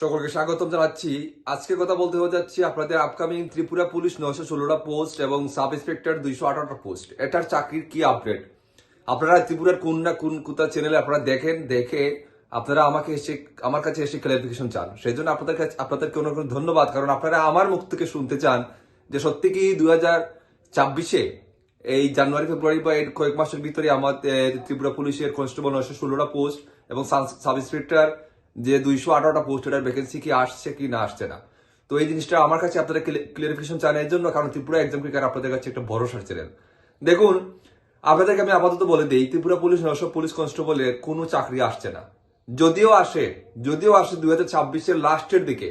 সকলকে স্বাগতম জানাচ্ছি। আজকে কথা বলতে হয়ে যাচ্ছি আপনাদের আপকামিং ত্রিপুরা পুলিশ নয়শো ষোলোটা পোস্ট এবং সাব ইন্সপেক্টর দুইশো আঠারোটা পোস্ট এটার চাকরির কি আপডেট আপনারা ত্রিপুরার কোন না কোন কোথা চ্যানেলে আপনারা দেখেন, দেখে আপনারা আমাকে এসে, আমার কাছে এসে ক্লারিফিকেশন চান। সেই জন্য আপনাদের কাছে, আপনাদেরকে অনেক অনেক ধন্যবাদ, কারণ আপনারা আমার মুখ থেকে শুনতে চান যে সত্যি কি দু হাজার ছাব্বিশে এই জানুয়ারি, ফেব্রুয়ারি বা এর কয়েক মাসের ভিতরে আমাদের ত্রিপুরা পুলিশের কনস্টেবল নয়শো ষোলোটা পোস্ট এবং সাব ইন্সপেক্টর যে দুইশো আঠারোটা পোস্ট এটার ভ্যাকেন্সি কি আসছে কি না আসছে না। তো এই জিনিসটা আমার কাছে আপনারা ক্লিয়ারিফিকেশন চান এর জন্য, কারণ ত্রিপুরা এক্সাম ক্রিকার আপনাদের কাছে একটা ভরসা ছিলেন। দেখুন, আপনাদেরকে আমি আপাতত বলে দিই, ত্রিপুরা পুলিশ নয়শো পুলিশ কনস্টেবলের কোনো চাকরি আসছে না। যদিও আসে যদিও আসে দুই হাজার ছাব্বিশের লাস্টের দিকে,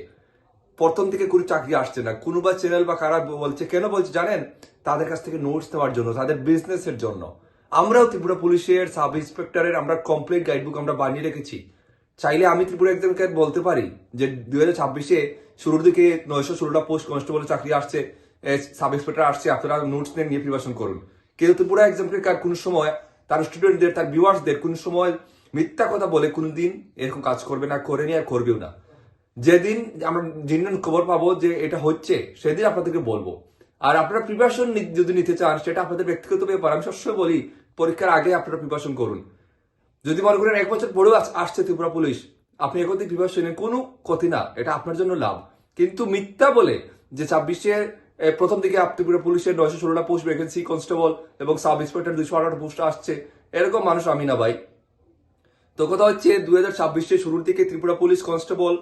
প্রথম থেকে কোনো চাকরি আসছে না। কোনো বা চ্যানেল বা কারা বলছে, কেন বলছে জানেন? তাদের কাছ থেকে নোটস নেওয়ার জন্য, তাদের বিজনেসের জন্য। আমরাও ত্রিপুরা পুলিশের সাব ইন্সপেক্টরের আমরা কমপ্লিট গাইডবুক আমরা বানিয়ে রেখেছি। চাইলে আমি ত্রিপুরা এক্সামকে বলতে পারি যে দুই হাজার ছাব্বিশে শুরুর দিকে নয়শো ষোলোটা পোস্ট কনস্টেবলের চাকরি আসছে সাব ইন্সপেক্টর আসছে, আপনারা নোটস নিয়ে নিয়ে প্রিপারেশন করুন। কিন্তু ত্রিপুরা এক্সামকে কোন সময়, তার স্টুডেন্টদের তার ভিউয়ার্সদের কোন সময় মিথ্যা কথা বলে কোনো দিন এরকম কাজ করবে না, করে করেনি আর করবেও না। যেদিন আমরা যেদিন খবর পাবো যে এটা হচ্ছে, সেদিন আপনাদেরকে বলব। আর আপনারা প্রিপারেশন যদি নিতে চান, সেটা আপনাদের ব্যক্তিগত ব্যাপার। আমি সবসময় বলি, পরীক্ষার আগে আপনারা প্রিপারেশন করুন। যদি মনে করেন এক বছর পরেও আস- আসছে ত্রিপুরা পুলিশ, আপনি থেকে প্রিপারেশন নিন কোনো ক্ষতি না, এটা আপনার জন্য লাভ। কিন্তু মিথ্যা বলে যে ছাব্বিশে প্রথম দিকে ত্রিপুরা পুলিশের নয়শো ষোলোটা পোস্ট ভ্যাকেন্সি, কনস্টেবল এবং সাব ইন্সপেক্টর দুশো আঠারোটা পোস্ট আসছে, এরকম মানুষ আমি না ভাই। তো কথা হচ্ছে দুই হাজার ছাব্বিশে শুরুর দিকে ত্রিপুরা পুলিশ কনস্টেবল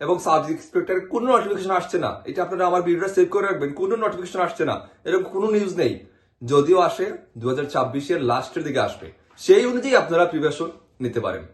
এবং সাব ইন্সপেক্টর কোনো নোটিফিকেশন আসছে না। এটা আপনারা আমার ভিডিওটা সেভ করে রাখবেন, কোনো নোটিফিকেশন আসছে না। এরকম কোনো নিউজ নেই। যদিও আসে দু হাজার ছাব্বিশের লাস্টের দিকে আসবে। সেই অনুযায়ী আপনারা প্রিপারেশন নিতে পারেন।